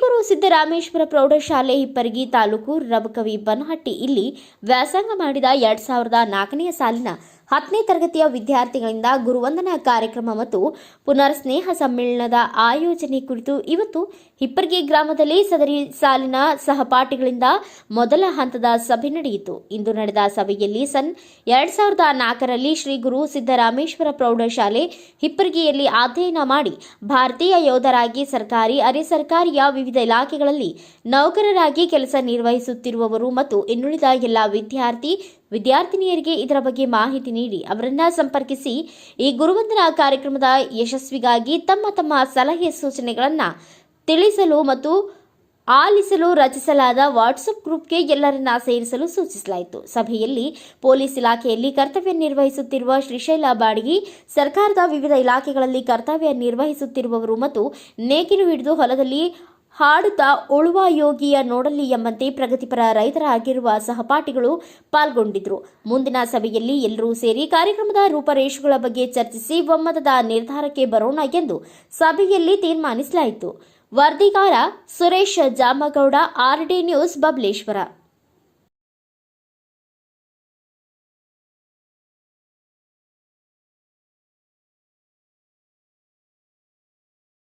ಗುರು ಸಿದ್ದರಾಮೇಶ್ವರ ಪ್ರೌಢಶಾಲೆ ಹಿಪ್ಪರಗಿ ತಾಲೂಕು ರಬಕವಿ ಬನಹಟ್ಟಿ ಇಲ್ಲಿ ವ್ಯಾಸಂಗ ಮಾಡಿದ ಎರಡ್ ಸಾವಿರದ ನಾಲ್ಕನೆಯ ಸಾಲಿನ ಹತ್ತನೇ ತರಗತಿಯ ವಿದ್ಯಾರ್ಥಿಗಳಿಂದ ಗುರುವಂದನಾ ಕಾರ್ಯಕ್ರಮ ಮತ್ತು ಪುನರ್ ಸ್ನೇಹ ಸಮ್ಮೇಳನದ ಆಯೋಜನೆ ಕುರಿತು ಇವತ್ತು ಹಿಪ್ಪರ್ಗಿ ಗ್ರಾಮದಲ್ಲಿ ಸದರಿ ಸಾಲಿನ ಸಹಪಾಠಿಗಳಿಂದ ಮೊದಲ ಹಂತದ ಸಭೆ ನಡೆಯಿತು. ಇಂದು ನಡೆದ ಸಭೆಯಲ್ಲಿ ಸನ್ ಎರಡ್ ಸಾವಿರದ ನಾಲ್ಕರಲ್ಲಿ ಶ್ರೀ ಗುರು ಸಿದ್ದರಾಮೇಶ್ವರ ಪ್ರೌಢಶಾಲೆ ಹಿಪ್ಪರ್ಗಿಯಲ್ಲಿ ಅಧ್ಯಯನ ಮಾಡಿ ಭಾರತೀಯ ಯೋಧರಾಗಿ ಸರ್ಕಾರಿ, ಅರೆ ಸರ್ಕಾರಿಯ ವಿವಿಧ ಇಲಾಖೆಗಳಲ್ಲಿ ನೌಕರರಾಗಿ ಕೆಲಸ ನಿರ್ವಹಿಸುತ್ತಿರುವವರು ಮತ್ತು ಇನ್ನುಳಿದ ಎಲ್ಲ ವಿದ್ಯಾರ್ಥಿ ವಿದ್ಯಾರ್ಥಿನಿಯರಿಗೆ ಇದರ ಬಗ್ಗೆ ಮಾಹಿತಿ ನೀಡಿ ಅವರನ್ನ ಸಂಪರ್ಕಿಸಿ ಈ ಗುರುವಂದನ ಕಾರ್ಯಕ್ರಮದ ಯಶಸ್ವಿಗಾಗಿ ತಮ್ಮ ತಮ್ಮ ಸಲಹೆ ಸೂಚನೆಗಳನ್ನು ತಿಳಿಸಲು ಮತ್ತು ಆಲಿಸಲು ರಚಿಸಲಾದ ವಾಟ್ಸಪ್ ಗ್ರೂಪ್ಗೆ ಎಲ್ಲರನ್ನ ಸೇರಿಸಲು ಸೂಚಿಸಲಾಯಿತು. ಸಭೆಯಲ್ಲಿ ಪೊಲೀಸ್ ಇಲಾಖೆಯಲ್ಲಿ ಕರ್ತವ್ಯ ನಿರ್ವಹಿಸುತ್ತಿರುವ ಶ್ರೀಶೈಲ ಬಾಡಿಗಿ, ಸರ್ಕಾರದ ವಿವಿಧ ಇಲಾಖೆಗಳಲ್ಲಿ ಕರ್ತವ್ಯ ನಿರ್ವಹಿಸುತ್ತಿರುವವರು ಮತ್ತು ನೇಗಿಲು ಹಿಡಿದು ಹೊಲದಲ್ಲಿ ಹಾಡುತ್ತಾ ಉಳುವ ಯೋಗಿಯ ನೋಡಲಿ ಎಂಬಂತೆ ಪ್ರಗತಿಪರ ರೈತರಾಗಿರುವ ಸಹಪಾಠಿಗಳು ಪಾಲ್ಗೊಂಡಿದ್ದರು ಮುಂದಿನ ಸಭೆಯಲ್ಲಿ ಎಲ್ಲರೂ ಸೇರಿ ಕಾರ್ಯಕ್ರಮದ ರೂಪರೇಷೆಗಳ ಬಗ್ಗೆ ಚರ್ಚಿಸಿ ಒಮ್ಮತದ ನಿರ್ಧಾರಕ್ಕೆ ಬರೋಣ ಎಂದು ಸಭೆಯಲ್ಲಿ ತೀರ್ಮಾನಿಸಲಾಯಿತು. ವರದಿಗಾರ ಸುರೇಶ್ ಜಾಮಗೌಡ, ಆರ್ಡಿ ನ್ಯೂಸ್, ಬಬಲೇಶ್ವರ.